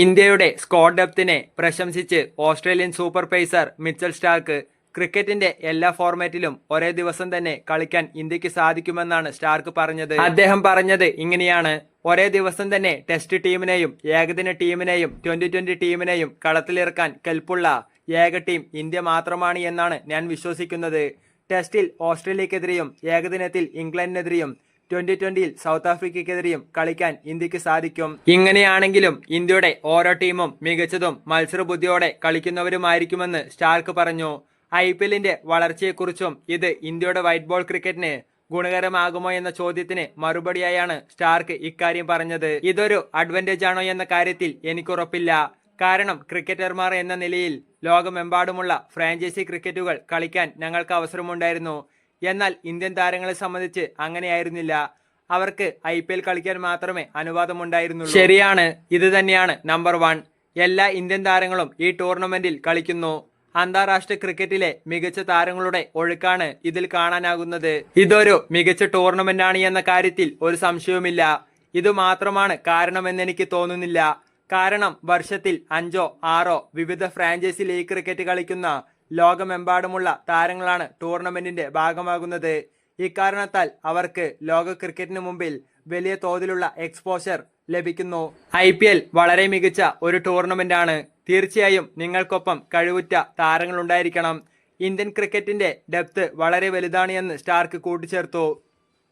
ഇന്ത്യയുടെ സ്കോഡ് ഡെപ്തിനെ പ്രശംസിച്ച് Australian super pacer Mitchell Starc ക്രിക്കറ്റിന്റെ എല്ലാ ഫോർമാറ്റിലും ഒരേ ദിവസം തന്നെ കളിക്കാൻ ഇന്ത്യയ്ക്ക് സാധിക്കുമെന്നാണ് സ്റ്റാർക്ക് പറഞ്ഞത്. അദ്ദേഹം പറഞ്ഞത് ഇങ്ങനെയാണ്. ഒരേ ദിവസം തന്നെ ടെസ്റ്റ് ടീമിനെയും ഏകദിന ടീമിനെയും ട്വന്റി ട്വന്റി ടീമിനെയും കളത്തിലിറക്കാൻ കെൽപ്പുള്ള ഏക ടീം ഇന്ത്യ മാത്രമാണ് എന്നാണ് ഞാൻ വിശ്വസിക്കുന്നത്. ടെസ്റ്റിൽ ഓസ്ട്രേലിയക്കെതിരെയും ഏകദിനത്തിൽ ഇംഗ്ലണ്ടിനെതിരെയും ട്വന്റി ട്വന്റിയിൽ സൗത്ത് ആഫ്രിക്കയ്ക്കെതിരെയും കളിക്കാൻ ഇന്ത്യയ്ക്ക് സാധിക്കും. ഇങ്ങനെയാണെങ്കിലും ഇന്ത്യയുടെ ഓരോ ടീമും മികച്ചതും മത്സരബുദ്ധിയോടെ കളിക്കുന്നവരുമായിരിക്കുമെന്ന് സ്റ്റാർക്ക് പറഞ്ഞു. ഐ പി എല്ലിന്റെ വളർച്ചയെക്കുറിച്ചും ഇത് ഇന്ത്യയുടെ വൈറ്റ് ബോൾ ക്രിക്കറ്റിന് ഗുണകരമാകുമോ എന്ന ചോദ്യത്തിന് മറുപടിയായാണ് സ്റ്റാർക്ക് ഇക്കാര്യം പറഞ്ഞത്. ഇതൊരു അഡ്വാന്റേജ് ആണോ എന്ന കാര്യത്തിൽ എനിക്കുറപ്പില്ല. കാരണം ക്രിക്കറ്റർമാർ എന്ന നിലയിൽ ലോകമെമ്പാടുമുള്ള ഫ്രാഞ്ചൈസി ക്രിക്കറ്റുകൾ കളിക്കാൻ ഞങ്ങൾക്ക് അവസരമുണ്ടായിരുന്നു. എന്നാൽ ഇന്ത്യൻ താരങ്ങളെ സംബന്ധിച്ച് അങ്ങനെയായിരുന്നില്ല. അവർക്ക് ഐ പി എൽ കളിക്കാൻ മാത്രമേ അനുവാദമുണ്ടായിരുന്നുള്ളൂ. ശരിയാണ്. ഇത് തന്നെയാണ് നമ്പർ വൺ എല്ലാ ഇന്ത്യൻ താരങ്ങളും ഈ ടൂർണമെന്റിൽ കളിക്കുന്നു. അന്താരാഷ്ട്ര ക്രിക്കറ്റിലെ മികച്ച താരങ്ങളുടെ ഒഴുക്കാണ് ഇതിൽ കാണാനാകുന്നത്. ഇതൊരു മികച്ച ടൂർണമെന്റ് ആണ് എന്ന കാര്യത്തിൽ ഒരു സംശയവുമില്ല. ഇത് മാത്രമാണ് കാരണമെന്ന് എനിക്ക് തോന്നുന്നില്ല. കാരണം വർഷത്തിൽ അഞ്ചോ ആറോ വിവിധ ഫ്രാഞ്ചൈസി ലീഗ് ക്രിക്കറ്റ് കളിക്കുന്ന ലോകമെമ്പാടുമുള്ള താരങ്ങളാണ് ടൂർണമെന്റിന്റെ ഭാഗമാകുന്നത്. ഇക്കാരണത്താൽ അവർക്ക് ലോക ക്രിക്കറ്റിന് മുമ്പിൽ വലിയ തോതിലുള്ള എക്സ്പോഷർ ലഭിക്കുന്നു. ഐ പി എൽ വളരെ മികച്ച ഒരു ടൂർണമെന്റ് ആണ് തീർച്ചയായും നിങ്ങൾക്കൊപ്പം കഴിവുറ്റ താരങ്ങളുണ്ടായിരിക്കണം. ഇന്ത്യൻ ക്രിക്കറ്റിന്റെ ഡെപ്ത് വളരെ വലുതാണ് എന്ന് സ്റ്റാർക്ക് കൂട്ടിച്ചേർത്തു.